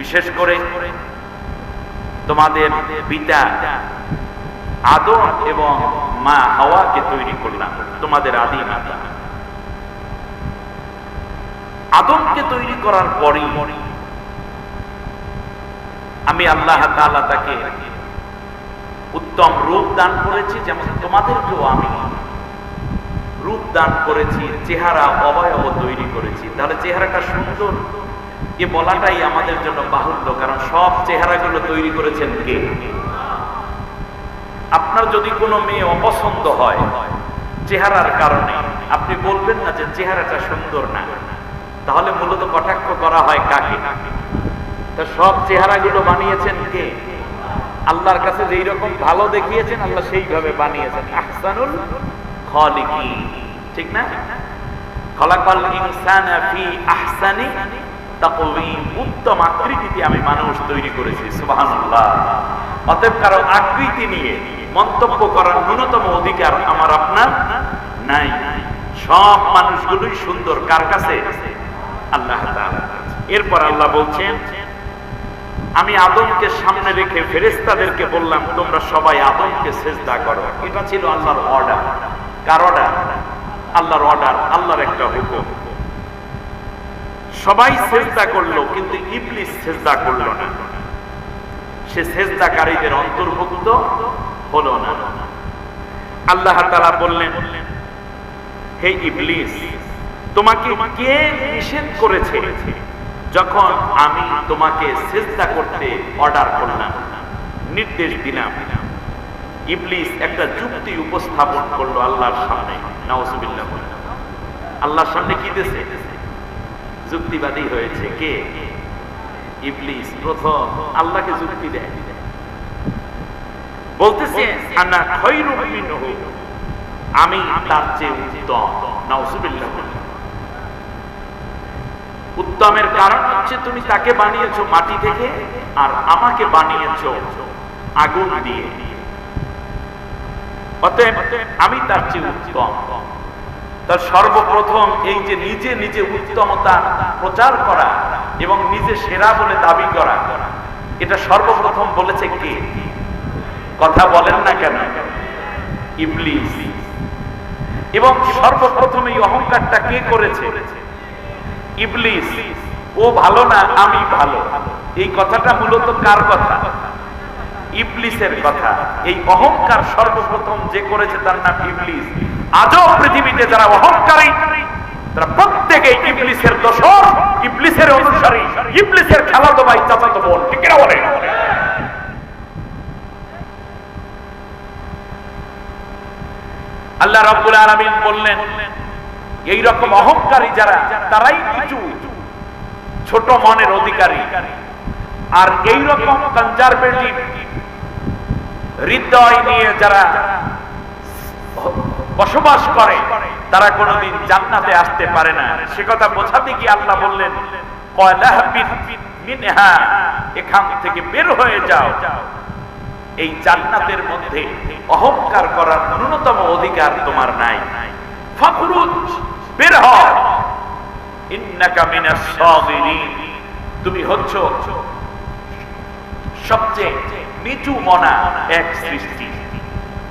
বিশেষ করে তোমাদের পিতা আদম এবং মা হাওয়াকে তৈরি করলাম, তোমাদের আদি মাতা। আদমকে তৈরি করার পরই আমি আল্লাহ তাআলা তাকে উত্তম রূপ দান করেছি যেমন তোমাদেরকেও আমি রূপ দান করেছি, চেহারা অবয়ব তৈরি করেছি। তাহলে চেহারাটা সুন্দর এ বলাটাই আমাদের জন্য বাহুল্য, কারণ সব চেহারাগুলো তৈরি করেছেন কে? আপনার যদি কোনো মেয়ে অপছন্দ হয় চেহারার কারণে, আপনি বলবেন না যে চেহারাটা সুন্দর না। তাহলে মূলত কটাক্ষ করা হয় কাকে? তা সব চেহারাগুলো বানিয়েছেন কে? আল্লাহর কাছে যেই রকম ভালো দেখিয়েছেন, আল্লাহ সেইভাবে বানিয়েছেন। আহসানুল খালিকি ঠিক না? খলাকাল ইনসানা ফি আহসানি উত্তম আকৃতিতে আমি মানুষ তৈরি করেছি, সুবহানাল্লাহ। অতএব কারও আকৃতি নিয়ে মন্তব্য করার ন্যূনতম অধিকার আমার আপনার নাই। সব মানুষগুলোই সুন্দর। কার কাছে? আল্লাহ এরপর আল্লাহ বলছেন, আমি আদমকে সামনে রেখে ফেরেস্তাদেরকে বললাম, তোমরা সবাই আদমকে সেজদা করো। এটা ছিল আল্লাহর অর্ডার কার অর্ডার আল্লাহর অর্ডার আল্লাহর একটা হুকুম। সবাই সেজদা করল, কিন্তু ইবলিস সেজদা করল না। সে সেজদাকারীদের অন্তর্ভুক্ত হলো না। আল্লাহ তাআলা বললেন, হে ইবলিস, তোমাকে কে নিষেধ করেছে যখন আমি তোমাকে সেজদা করতে অর্ডার করলাম, নির্দেশ দিলাম? ইবলিস একটা যুক্তি উপস্থাপন করল আল্লাহর সামনে, নাউজুবিল্লাহ। আল্লাহর সামনে কি দিয়েছে? যুক্তিবাদী হয়েছে কে? ইবলিস, প্রথম, আল্লাহকে যুক্তি দেয়। বলতেছে আমি তার চেয়ে উত্তমের কারণ হচ্ছে তুমি তাকে বানিয়েছো মাটি থেকে আর আমাকে বানিয়েছো আগুন দিয়ে। অতএব আমি তার চেয়ে উত্তম। তার সর্বপ্রথম এই যে নিজে নিজে উত্তমতা প্রচার করা এবং নিজে সেরা বলে দাবি করা, এটা সর্বপ্রথম বলেছে কে? কথা বলেন না কেন? ইবলিস। এবং সর্বপ্রথম এই অহংকারটা কে করেছে? ইবলিস। ও ভালো না, আমি ভালো। এই কথাটা মূলত কার কথা? ইবলিসের কথা। এই অহংকার সর্বপ্রথম যে করেছে তার নাম ইবলিস। আজও পৃথিবীতে যারা অহংকারী, তারা প্রত্যেকে ইবলিসের দোষর, ইবলিসের অনুসারী, ইবলিসের খেলাতো ভাই চাচাতো বোন, ঠিক বলে আল্লাহ রাব্বুল আলামিন বললেন এই রকম অহংকারী যারা, তারাই কিছু ছোট মনের অধিকারী। আর এই রকম কনজারভেটিভ হৃদয় নিয়ে যারা বসবাস করে, তারা কোনোদিন জান্নাতে আসতে পারে না। সে কথা বোঝাতে গিয়ে আল্লাহ বললেন এখান থেকে বের হয়ে যাও। এই জান্নাতের মধ্যে অহংকার করার ন্যূনতম অধিকার তোমার নাই। বের তুমি হচ্ছ সবচেয়ে নিচু মনা এক সৃষ্টি।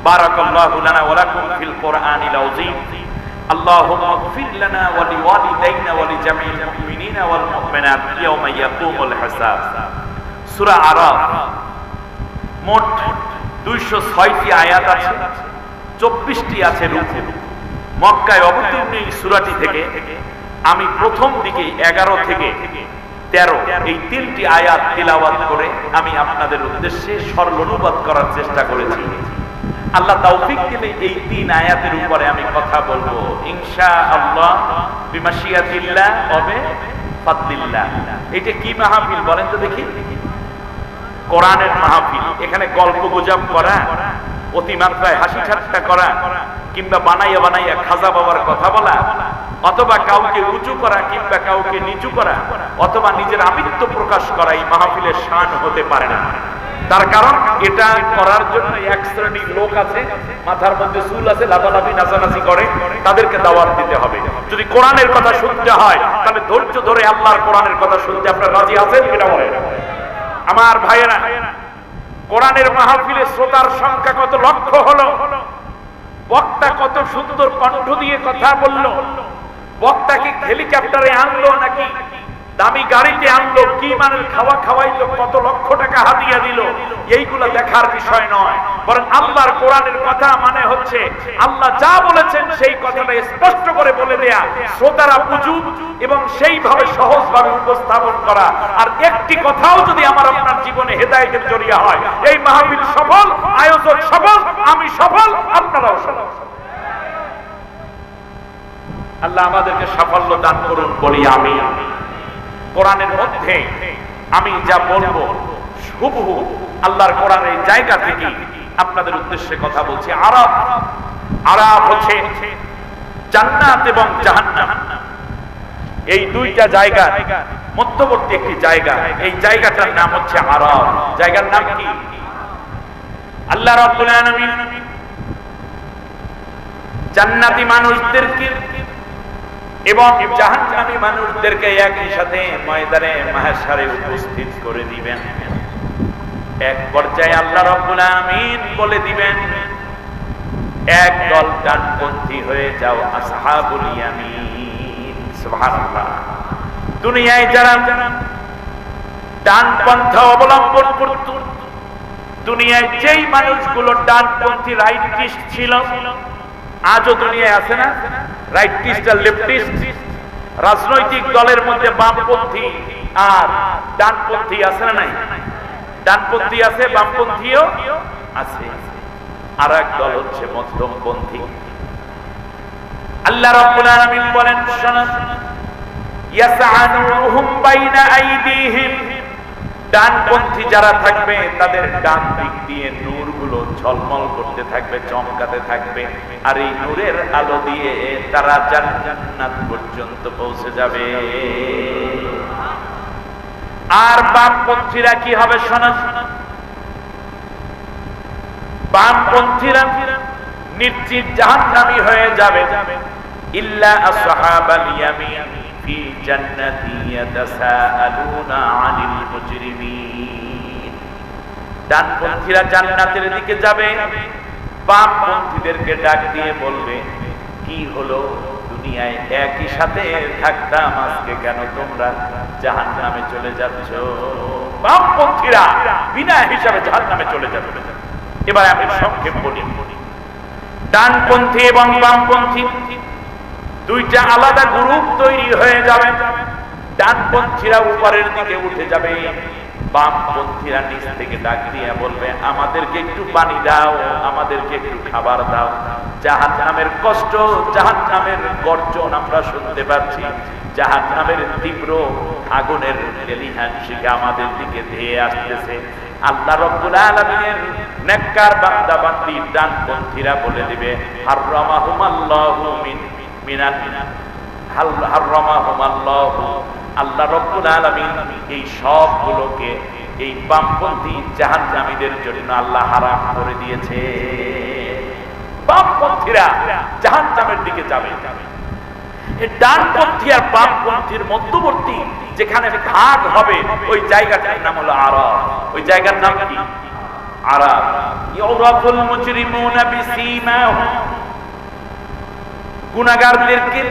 বারাকাল্লাহু লানা ওয়া লাকুম ফিল কোরআনিল আযীম اللهم اغفر لنا ولوالدينا ولجميع المؤمنين والمؤمنات يوم يقوم الحساب সূরা আরাফ মোট 206টি আয়াত আছে 24টি আছে রুকু মক্কায় অবতীর্ণ এই সূরাটি থেকে আমি প্রথম দিকে 11 থেকে তেরো এই তিনটি আয়াত তিলাওয়াত করে আমি আপনাদের উদ্দেশ্যে সরল অনুবাদ করার চেষ্টা করেছি আল্লাহ তৌফিক দিলে এই তিন আয়াতের উপরে আমি কথা বলব। ইনশা আল্লাহ বিমাশিয়াতিল্লাহ হবে ফাদলিল্লাহ। এটা কি মাহফিল বলেন তো দেখি। কোরআনের মাহফিল। এখানে গল্প গুজব করা, অতিমাত্রায় হাসি ঠাট্টা করা, কিংবা বানাইয়া বানাইয়া খাজা বাবার কথা বলা, অথবা কাউকে উঁচু করা কিংবা কাউকে নিচু করা, অথবা নিজের আমিত্ব প্রকাশ করা এই মাহফিলের শান হতে পারে না। তার কারণ এটা করার জন্য এক শ্রেণির লোক আছে, মাথার মধ্যে চুল আছে, লাফালাফি, নাচানাচি করে, তাদেরকে দাওয়াত দিতে হবে। যদি কোরআনের কথা শুনতে হয়, তাহলে ধৈর্য ধরে আল্লাহর কোরআনের কথা শুনতে আপনার রাজি আছেন কিনা বলে আমার ভাইয়েরা, কোরআনের মাহফিলে শ্রোতার সংখ্যা কত লক্ষ হলো? বক্তা কত সুন্দর কণ্ঠ দিয়ে কথা বলল? বক্তা কি হেলিকপ্টারে আনলো নাকি দামি গাড়িতে আনলো, কি মানের খাওয়া খাওয়াইলো, কত লক্ষ টাকা হাতিয়া দিল, এইগুলো দেখার বিষয় নয়। বরং আল্লাহর কোরআনের কথা মানে হচ্ছে, আল্লাহ যা বলেছেন সেই কথাটা স্পষ্ট করে বলে দেয়া, শ্রোতারা বুঝুক এবং সেইভাবে সহজভাবে উপস্থাপন করা। আর একটি কথাও যদি আমার আপনার জীবনে হেদায়েতের জড়িয়ে হয়, এই মাহফিল সফল, আয়োজক সফল, আমি সফল, আপনারাও সফল। আল্লাহ আমাদেরকে সাফল্য দান করুন, বলি আমি কোরআনের মধ্যে আমি যা বলব, হুবহু আল্লাহর কোরআনের জায়গা থেকে আপনাদের উদ্দেশ্যে কথা বলছি। আরব আরব হচ্ছে জান্নাত এবং জাহান্নাম। এই দুইটা জায়গা, মধ্যবর্তী একটি জায়গা। এই জায়গাটার নাম হচ্ছে আরব। জায়গার নাম কি? আল্লাহ রাব্বুল আলামিন জান্নাতি মানুষদেরকে এবং জাহান্নামী মানুষদেরকে একই সাথে ময়দানে মাহেশারে উপস্থিত করে দিবেন। এক পর্যায়ে আল্লাহ রাব্বুল আমিন বলে দিবেন, এক দল ডানপন্থী হয়ে যাও আসহাবুল ইয়ামিন। সুবহানাল্লাহ। দুনিয়ায় যারা ডান পন্থা অবলম্বন করত, দুনিয়ায় যেই মানুষগুলো ডানপন্থী রাইটিস্ট ছিল, আজও দুনিয়ায় আছে না? রাইটিস্ট আর লেফটিস্ট রাজনৈতিক দলের মধ্যে বামপন্থী আর ডানপন্থী আছে না নাই? ডানপন্থী আছে, বামপন্থীও আছে। আর এক দল হচ্ছে মধ্যমপন্থী। আল্লাহ রাব্বুল আলামিন বলেন ইয়াসআনুহুম বাইনা আইদিহিম। ডানপন্থী যারা থাকবে, তাদের ডান দিক দিয়ে নূরগুলো ঝলমল করতে থাকবে, চমকাতে থাকবে। আর এই নূরের আলো দিয়ে তারা জান্নাত পর্যন্ত পৌঁছে যাবে। আর বামপন্থীরা কি হবে শোনা? বামপন্থীরা নিশ্চিত জাহান্নামী হয়ে যাবে। ইল্লা আসহাবাল ইয়ামিন। في جنة يتساءلون عن المجرمين ডানপন্থীরা জান্নাতের দিকে যাবে বামপন্থীদেরকে ডাক দিয়ে বলবে কি হলো দুনিয়ায় একই সাথে থাকতাম আজকে কেন তোমরা জাহান নামে চলে যাচ্ছ বামপন্থীরা বিনা হিসাবে জাহান নামে চলে যাবে এবার আমি সংক্ষেপ বলি ডানপন্থী এবং বামপন্থী দুইটা আলাদা গ্রুপ তৈরি হয়ে যাবে। ডানপন্থীরা উপরের দিকে উঠে যাবে। বামপন্থীরা নিচ থেকে ডাক দিয়ে বলবে, আমাদেরকে একটু পানি দাও, আমাদেরকে একটু খাবার দাও। জাহান নামের কষ্ট জাহান নামের গর্জন আমরা শুনতে পাচ্ছি। জাহান নামের তীব্র আগুনের লেলিহাংশিকে আমাদের দিকে ধেয়ে আসতেছে। আল্লাহ রব্বুল আলামিনের নেককার বান্দি ডানপন্থীরা বলে দিবে, হাররামাহুমাল্লাহু মিন এই সবগুলোকে এই বামপন্থী জাহান্নামীদের জন্য আল্লাহ হারাম করে দিয়েছে। বামপন্থীরা জাহান্নামের দিকে যাবে। ডানপন্থী আর বামপন্থীর মধ্যবর্তী যেখানে ভাগ হবে, ওই জায়গাটার নাম হলো আরব ওই জায়গার নাম কি? আরব গুনাগারদেরকে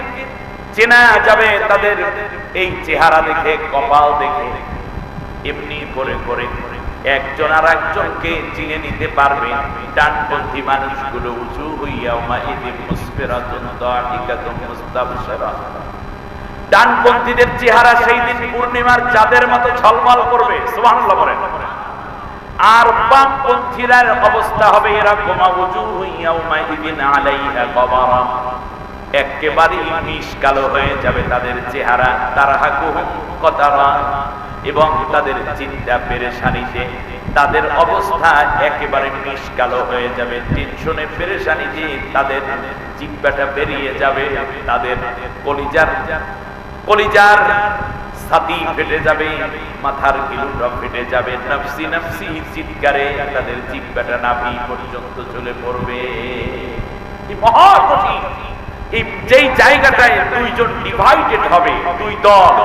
চেনা যাবে তাদের এই চেহারা দেখে, কপাল দেখে। এমনি করে করে একজন আর একজনকে চিনে নিতে পারবে। ডানপন্থী মানুষগুলো উঁচু হইয়া ডানপন্থীদের চেহারা সেই দিন পূর্ণিমার চাঁদের মতো ঝলমল করবে, সুবহানাল্লাহ বলেন। আর বামপন্থীরা অবস্থা হবে এরকম উজু হইয়া মা ইদিন আলাইহা কবারা একেবারে মিশ কালো হয়ে যাবে তাদের চেহারা তারা কতারা, এবং তাদের চিন্তা পেরেশানিতে। তাদের অবস্থা একেবারে মিশ কালো হয়ে যাবে। টেনশনে পেরেশানিতে তাদের জিব্বাটা বেরিয়ে যাবে। তাদের কলিজার কলিজার ছাতি ফেটে যাবে, মাথার কিলুটা ফেটে যাবে। নফসি নফসি চিৎকারে তাদের জিব্বাটা নাভি পর্যন্ত চলে পড়বে। মহা কঠিন! এই যেই জায়গাটায় দুইজন ডিভাইডেড হবে, দুই দল।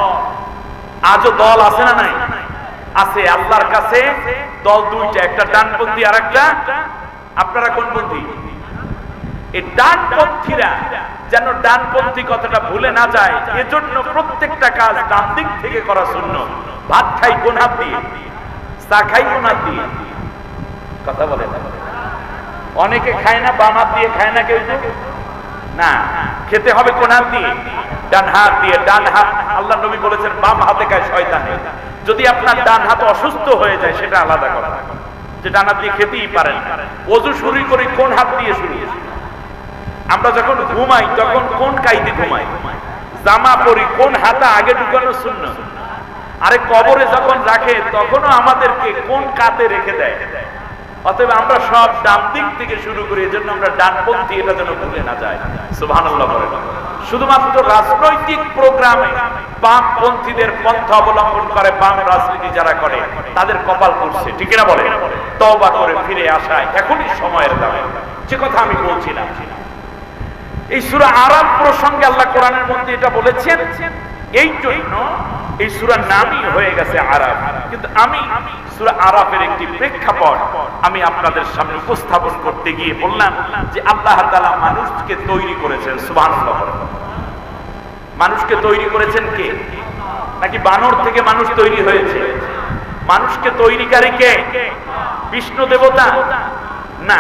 আজও দল আছে না নাই? আছে আল্লাহর কাছে, দল দুইটা, একটা ডানপন্থী আর একটা আপনারা কোন পন্থী এই ডানপন্থীরা যেন ডানপন্থী কথাটা ভুলে না যায়, এজন্য প্রত্যেকটা কাজ ডান দিক থেকে করা শূন্য। ভাত খাই কোন হাত দিয়ে? চা খাই কোন হাত দিয়ে? কথা বলে অনেকে খায় না, বাম হাত দিয়ে খায় না কেউ? না, খেতে হবে কোন হাত দিয়ে? ডান হাত দিয়ে, ডান হাত। আল্লাহ নবী বলেছেন, বাম হাতে খায় শয়তানে। যদি আপনার ডান হাত অসুস্থ হয়ে যায়, সেটা আলাদা কথা। যে ডান হাত দিয়ে খেতেই পারেন। অজু শুরু করি, কোন হাত দিয়ে শুরু? আমরা যখন ঘুমাই, তখন কোন কাইতে ঘুমাই? জামা পরি, কোন হাতা আগে ঢুকানো শূন্য? আরে কবরে যখন রাখে, তখনও আমাদেরকে কোন কাতে রেখে দেয়? অতএব আমরা সব ডান দিক থেকে শুরু করি, এজন্য আমরা ডানপন্থী এটা যেন ভুলে না যায় শুধুমাত্র রাজনৈতিক প্রোগ্রামে বামপন্থীদের পন্থা অবলম্বন করে বাম রাজনীতি যারা করে, তাদের কপাল করছে ঠিক না বলে তওবা করে ফিরে আসায় এখনই সময়ের দামে যে কথা আমি বলছিলাম, এই সুরা আরাম প্রসঙ্গে আল্লাহ কোরআনের মধ্যে এটা বলেছেন, এই জন্য এই সুরার নামই হয়ে গেছে আরাফ। কিন্তু আমি সুরা আরাফের একটি প্রেক্ষাপট আমি আপনাদের সামনে উপস্থাপন করতে গিয়ে বললাম যে আল্লাহ তাআলা মানুষকে তৈরি করেছেন, সুবহানাল্লাহ। মানুষকে তৈরি করেছেন কে? নাকি বানর থেকে মানুষ তৈরি হয়েছে? মানুষকে তৈরিকারী কে? বিষ্ণু দেবতা? না,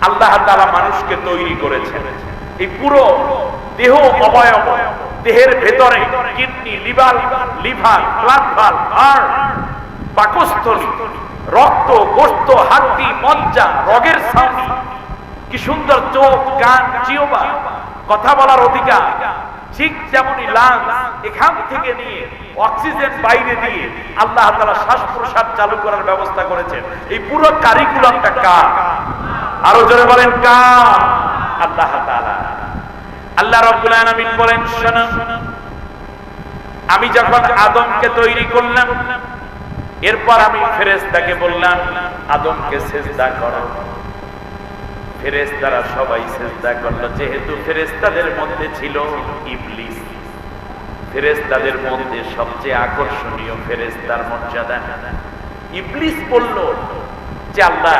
আল্লাহ তাআলা মানুষকে তৈরি করেছেন। এই পুরো দেহ অবয়ব দেহের ভেতরে kidney, liver liver blood valve heart পাকস্থলী, রক্ত, গোস্ত হাড্ডি মজ্জা, রগের সাউনি কি সুন্দর চোখ, কান জিওবা কথা বলার অধিকার। ঠিক যেমনই লাংস এখান থেকে নিয়ে অক্সিজেন বাইরে দিয়ে আল্লাহ তাআলা শ্বাস প্রশ্বাস চালু করার ব্যবস্থা করেছেন। এই পুরো কারিকুলামটা কার? আরও জোরে বলেন কার? আল্লাহ তাআলা। আল্লাহ রাব্বুল আলামিন বলেন, শোনো, আমি যখন আদমকে তৈরি করলাম, এরপর আমি ফেরেশতাকে বললাম, আদমকে সেজদা করো। ফেরেশতারা সবাই সেজদা করল, যেহেতু ফেরেশতাদের মধ্যে ছিল ইবলিস। ফেরেশতাদের মধ্যে সবচেয়ে আকর্ষণীয় ফেরেশতার মর্যাদা। ইবলিস বলল যে, আল্লাহ